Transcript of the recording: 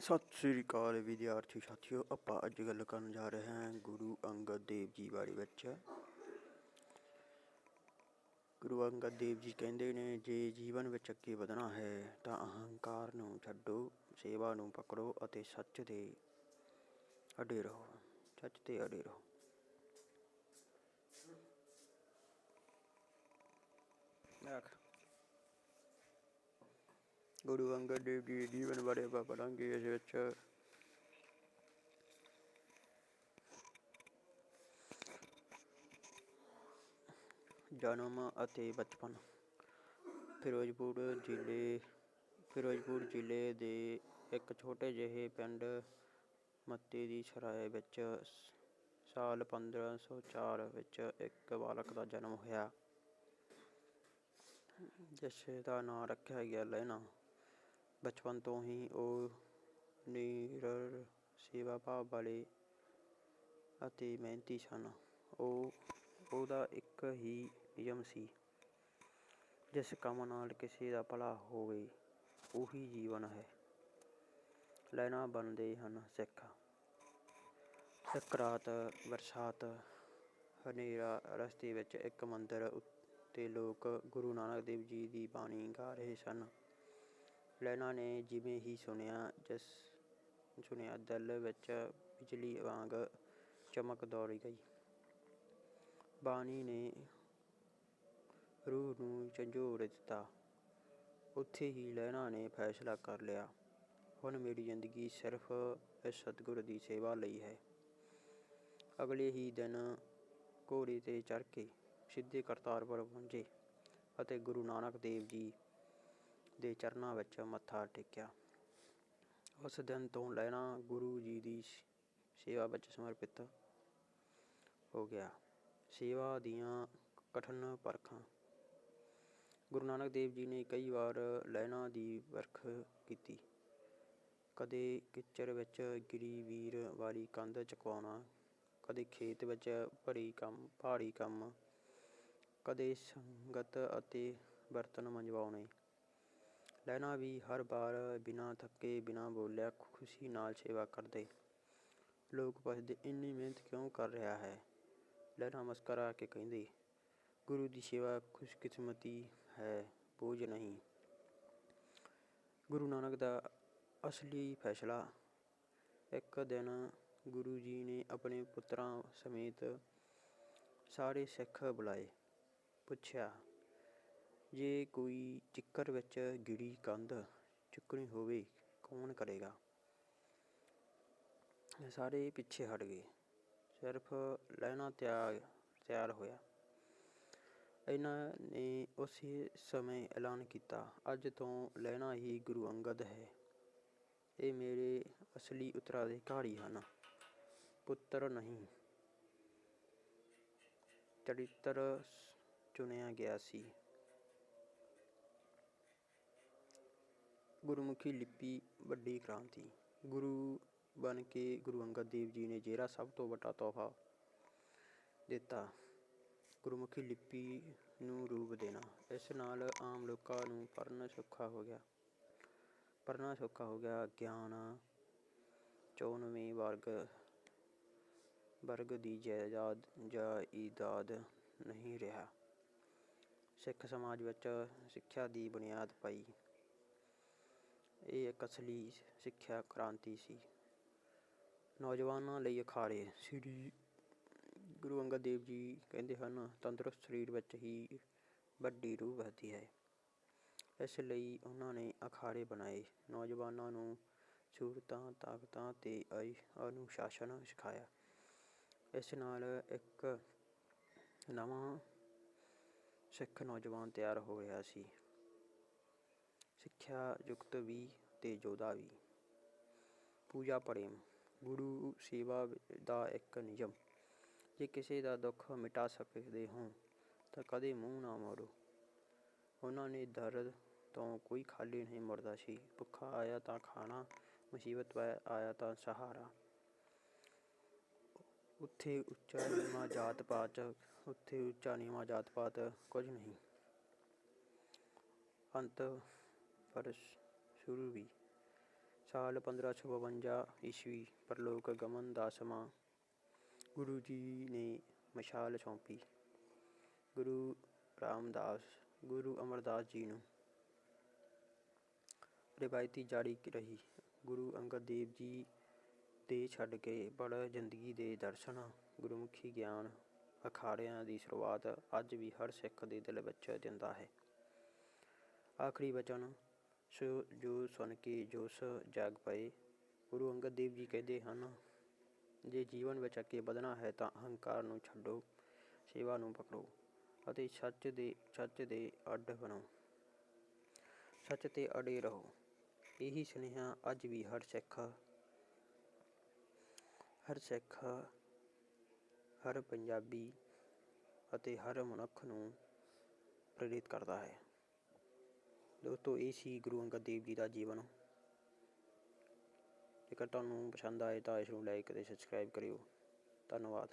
ਸਤਿ ਸ੍ਰੀ ਅਕਾਲ ਵਿਦਿਆਰਥੀ ਸਾਥੀਓ, ਆਪਾਂ ਅੱਜ ਗੱਲ ਕਰਨ ਜਾ ਰਹੇ ਹਾਂ ਗੁਰੂ ਅੰਗਦ ਦੇਵ ਜੀ ਬਾਰੇ ਵਿੱਚ। ਗੁਰੂ ਅੰਗਦ ਦੇਵ ਜੀ ਕਹਿੰਦੇ ਨੇ, ਜੇ ਜੀਵਨ ਵਿੱਚ ਅੱਗੇ ਵਧਣਾ ਹੈ ਤਾਂ ਅਹੰਕਾਰ ਨੂੰ ਛੱਡੋ, ਸੇਵਾ ਨੂੰ ਪਕੜੋ ਅਤੇ ਸੱਚ ਦੇ ਅੜੇ ਰਹੋ। ਸੱਚ ਤੇ ਅੜੇ ਰਹੋ। ਆਖ ਗੁਰੂ ਅੰਗਦ ਦੇਵ ਜੀ ਜੀਵਨ ਬਾਰੇ ਆਪਾਂ ਪੜਾਂਗੇ ਇਸ ਵਿੱਚ। ਜਨਮ ਅਤੇ ਬਚਪਨ। ਫਿਰੋਜ਼ਪੁਰ ਜ਼ਿਲ੍ਹੇ ਫਿਰੋਜ਼ਪੁਰ ਜ਼ਿਲ੍ਹੇ ਦੇ ਇੱਕ ਛੋਟੇ ਜਿਹੇ ਪਿੰਡ ਮੱਤੇ ਦੀ ਸਰਾਏ ਵਿੱਚ ਸ- ਸਾਲ 1504 ਵਿੱਚ ਇੱਕ ਬਾਲਕ ਦਾ ਜਨਮ ਹੋਇਆ। ਜਿਸ ਦਾ ਨਾਂ ਰੱਖਿਆ ਗਿਆ ਲੈਣਾ ਬਚਪਨ ਤੋਂ ਹੀ ਉਹ ਨਿਰਰ ਸੇਵਾ ਭਾਵ ਵਾਲੇ ਅਤੇ ਮਿਹਨਤੀ ਸਨ। ਉਹ, ਉਹਦਾ ਇੱਕ ਹੀ ਨਿਯਮ ਸੀ, ਜਿਸ ਕੰਮ ਨਾਲ ਕਿਸੇ ਦਾ ਭਲਾ ਹੋਵੇ, ਉਹੀ ਜੀਵਨ ਹੈ। ਲੈਣਾ ਬਣਦੇ ਹਨ ਸਿੱਖ। ਇੱਕ ਰਾਤ ਬਰਸਾਤ ਹਨੇਰਾ ਰਸਤੇ ਵਿੱਚ ਇੱਕ ਮੰਦਰ ਉੱਤੇ ਲੋਕ ਗੁਰੂ ਨਾਨਕ ਦੇਵ ਜੀ ਦੀ ਬਾਣੀ ਗਾ ਰਹੇ ਸਨ। ਲੈਣਾ ਨੇ, ਜਿਵੇਂ ਹੀ ਸੁਣਿਆ, ਜਸ ਸੁਣਿਆ, ਦਿਲ ਵਿੱਚ ਬਿਜਲੀ ਵਾਂਗ ਚਮਕ ਦੌੜ ਗਈ। ਬਾਣੀ ਨੇ ਰੂਹ ਨੂੰ ਝੰਜੋੜ ਦਿੱਤਾ। ਉੱਥੇ ਹੀ ਲੈਣਾ ਨੇ ਫੈਸਲਾ ਕਰ ਲਿਆ। ਹੁਣ ਮੇਰੀ ਜ਼ਿੰਦਗੀ ਸਿਰਫ ਇਸ ਸਤਿਗੁਰ ਦੀ ਸੇਵਾ ਲਈ ਹੈ। ਅਗਲੇ ਹੀ ਦਿਨ ਘੋੜੇ ਤੇ ਚੜ੍ਹ ਕੇ ਸਿੱਧੇ ਕਰਤਾਰਪੁਰ ਪਹੁੰਚੇ ਅਤੇ ਗੁਰੂ ਨਾਨਕ ਦੇਵ ਜੀ ਦੇ ਚਰਨਾਂ ਵਿੱਚ ਮੱਥਾ ਟੇਕਿਆ। ਉਸ ਦਿਨ ਤੋਂ ਲੈਣਾ ਗੁਰੂ ਜੀ ਦੀ ਸੇਵਾ ਵਿੱਚ ਸਮਰਪਿਤ ਹੋ ਗਿਆ। ਸੇਵਾ ਦੀਆਂ ਕਠਿਨ ਪਰਖਾਂ। ਗੁਰੂ ਨਾਨਕ ਦੇਵ ਜੀ ਨੇ ਕਈ ਵਾਰ ਲੈਣਾ ਦੀ ਵਰਖ ਕੀਤੀ। ਕਦੇ ਕਿਚਰ ਵਿੱਚ ਗਿਰੀ ਵੀਰ ਵਾਲੀ ਕੰਧ ਚੁਕਵਾਉਣਾ, ਕਦੇ ਖੇਤ ਵਿੱਚ ਭਰੀ ਕੰਮ, ਪਹਾੜੀ ਕੰਮ, ਕਦੇ ਸੰਗਤ ਅਤੇ ਬਰਤਨ ਮੰਜਵਾਉਣੇ। ਲਹਿਣਾ ਵੀ ਹਰ ਵਾਰ ਬਿਨਾਂ ਥੱਕੇ, ਬਿਨਾਂ ਬੋਲਿਆ ਖੁਸ਼ੀ ਨਾਲ ਸੇਵਾ ਕਰਦੇ। ਲੋਕ ਪੁੱਛਦੇ ਇੰਨੀ ਮਿਹਨਤ ਕਿਉਂ ਕਰ ਰਿਹਾ ਹੈ? ਲਹਿਣਾ ਮੁਸਕਰਾ ਕੇ ਕਹਿੰਦੀ, ਗੁਰੂ ਦੀ ਸੇਵਾ ਖੁਸ਼ਕਿਸਮਤੀ ਹੈ, ਬੋਝ ਨਹੀਂ। ਗੁਰੂ ਨਾਨਕ ਦਾ ਅਸਲੀ ਫੈਸਲਾ। ਇੱਕ ਦਿਨ ਗੁਰੂ ਜੀ ਨੇ ਆਪਣੇ ਪੁੱਤਰਾਂ ਸਮੇਤ ਸਾਰੇ ਸਿੱਖ ਬੁਲਾਏ। ਪੁੱਛਿਆ ਜੇ ਕੋਈ ਚਿੱਕਰ ਵਿੱਚ ਗਿਰੀ ਕੰਧ ਚੁੱਕਣੀ ਹੋਵੇ, ਕੌਣ ਕਰੇਗਾ? ਸਾਰੇ ਪਿੱਛੇ ਹਟ ਗਏ। ਸਿਰਫ ਲੈਣਾ ਤਿਆਰ ਤਿਆਰ ਹੋਇਆ। ਇਹਨਾਂ ਨੇ ਉਸੇ ਸਮੇਂ ਐਲਾਨ ਕੀਤਾ, ਅੱਜ ਤੋਂ ਲੈਣਾ ਹੀ ਗੁਰੂ ਅੰਗਦ ਹੈ। ਇਹ ਮੇਰੇ ਅਸਲੀ ਉਤਰਾਧਿਕਾਰੀ ਹਨ। ਪੁੱਤਰ ਨਹੀਂ, ਚਰਿੱਤਰ ਚੁਣਿਆ ਗਿਆ ਸੀ। ਗੁਰਮੁਖੀ ਲਿਪੀ ਵੱਡੀ ਕ੍ਰਾਂਤੀ। ਗੁਰੂ ਬਣ ਕੇ ਗੁਰੂ ਅੰਗਦ ਦੇਵ ਜੀ ਨੇ ਜਿਹੜਾ ਸਭ ਤੋਂ ਵੱਡਾ ਤੋਹਫਾ ਦਿੱਤਾ। ਗੁਰਮੁਖੀ ਲਿਪੀ ਨੂੰ ਰੂਪ ਦੇਣਾ। ਇਸ ਨਾਲ ਆਮ ਲੋਕਾਂ ਨੂੰ ਪੜ੍ਹਨਾ ਸੌਖਾ ਹੋ ਗਿਆ। ਪੜ੍ਹਨਾ ਸੌਖਾ ਹੋ ਗਿਆ। ਗਿਆਨ 94 ਵਰਗ ਵਰਗ ਦੀ ਜਾਇਦਾਦ ਜਾਂ ਜਾਇਦਾਦ ਨਹੀਂ ਰਿਹਾ। ਸਿੱਖ ਸਮਾਜ ਵਿੱਚ ਸਿੱਖਿਆ ਦੀ ਬੁਨਿਆਦ ਪਾਈ। ਇਹ ਇੱਕ ਅਸਲੀ ਸਿੱਖਿਆ ਕ੍ਰਾਂਤੀ ਸੀ। ਨੌਜਵਾਨਾਂ ਲਈ ਅਖਾੜੇ। ਸ੍ਰੀ ਗੁਰੂ ਅੰਗਦ ਦੇਵ ਜੀ ਕਹਿੰਦੇ ਹਨ, ਤੰਦਰੁਸਤ ਸਰੀਰ ਵਿੱਚ ਹੀ ਵੱਡੀ ਰੂਹ ਵਸਦੀ ਹੈ। ਇਸ ਲਈ ਉਹਨਾਂ ਨੇ ਅਖਾੜੇ ਬਣਾਏ। ਨੌਜਵਾਨਾਂ ਨੂੰ ਸੂਰਤਾਂ ਤਾਕਤਾਂ ਤੇ ਅਨੁਸ਼ਾਸਨ ਸਿਖਾਇਆ। ਇਸ ਨਾਲ ਇੱਕ ਨਵਾਂ ਸਿੱਖ ਨੌਜਵਾਨ ਤਿਆਰ ਹੋ ਰਿਹਾ ਸੀ। ਸਿੱਖਿਆ ਯੁਕਤ ਵੀ ਤੇ ਯੋਧਾ ਵੀ। ਪੂਜਾ ਪ੍ਰੇਮ, ਗੁਰੂ ਸੇਵਾ ਦਾ ਇੱਕ ਨਿਯਮ। ਜੇ ਕਿਸੇ ਦਾ ਦੁੱਖ ਮਿਟਾ ਸਕਦੇ ਹੋ, ਤਾਂ ਕਦੇ ਮੂੰਹ ਨਾ ਮਾਰੋ। ਉਹਨਾਂ ਨੇ ਦਰਦ ਤੋਂ ਕੋਈ ਖਾਲੀ ਨਹੀਂ ਮੁੜਦਾ ਸੀ। ਭੁੱਖਾ ਆਇਆ ਤਾਂ ਖਾਣਾ, ਮੁਸੀਬਤ ਪੈ ਆਇਆ ਤਾਂ ਸਹਾਰਾ। ਉੱਥੇ ਉੱਚਾ ਨੀਵਾਂ ਜਾਤ ਪਾਤ, ਉੱਥੇ ਉੱਚਾ ਨੀਵਾਂ ਜਾਤ ਪਾਤ ਕੁਝ ਨਹੀਂ। ਅੰਤ ਪਰ ਸ਼ੁਰੂ ਵੀ। ਸਾਲ 1552 ਈਸਵੀ ਪਰਲੋਕ ਗਮਨ ਦਾ ਸਮਾਂ ਗੁਰੂ ਜੀ ਨੇ ਮਸ਼ਾਲ ਸੌਂਪੀ। ਗੁਰੂ ਰਾਮਦਾਸ, ਗੁਰੂ ਅਮਰਦਾਸ ਜੀ ਨੂੰ ਰਿਵਾਇਤੀ ਜਾਰੀ ਰਹੀ। ਗੁਰੂ ਅੰਗਦ ਦੇਵ ਜੀ ਦੇ ਛੱਡ ਕੇ ਬੜ ਜ਼ਿੰਦਗੀ ਦੇ ਦਰਸ਼ਨ, ਗੁਰਮੁਖੀ ਗਿਆਨ ਅਖਾੜਿਆਂ ਦੀ ਸ਼ੁਰੂਆਤ ਅੱਜ ਵੀ ਹਰ ਸਿੱਖ ਦੇ ਦਿਲ ਵਿੱਚ ਦਿੰਦਾ ਹੈ। ਆਖਰੀ ਵਚਨ ਸੋ ਜੋ ਸੁਣ ਕੇ ਜੋਸ਼ ਜਾਗ ਪਏ, ਗੁਰੂ ਅੰਗਦ ਦੇਵ ਜੀ ਕਹਿੰਦੇ ਹਨ, ਜੇ ਜੀਵਨ ਵਿੱਚ ਅੱਗੇ ਵਧਣਾ ਹੈ ਤਾਂ ਅਹੰਕਾਰ ਨੂੰ ਛੱਡੋ, ਸੇਵਾ ਨੂੰ ਪਕੜੋ ਅਤੇ ਸੱਚ ਦੇ ਸੱਚ ਦੇ ਅੱਡ ਬਣੋ। ਸੱਚ ਤੇ ਅੜੇ ਰਹੋ। ਇਹੀ ਸੁਨੇਹਾ ਅੱਜ ਵੀ ਹਰ ਸਿੱਖ ਹਰ ਸਿੱਖ, ਹਰ ਪੰਜਾਬੀ ਅਤੇ ਹਰ ਮਨੁੱਖ ਨੂੰ ਪ੍ਰੇਰਿਤ ਕਰਦਾ ਹੈ। ਦੋਸਤੋ, ਇਹ ਸੀ ਗੁਰੂ ਅੰਗਦ ਦੇਵ ਜੀ ਦਾ ਜੀਵਨ। ਜੇਕਰ ਤੁਹਾਨੂੰ ਪਸੰਦ ਆਏ ਤਾਂ ਇਸ ਨੂੰ ਲਾਈਕ ਅਤੇ ਸਬਸਕ੍ਰਾਈਬ ਕਰਿਓ। ਧੰਨਵਾਦ।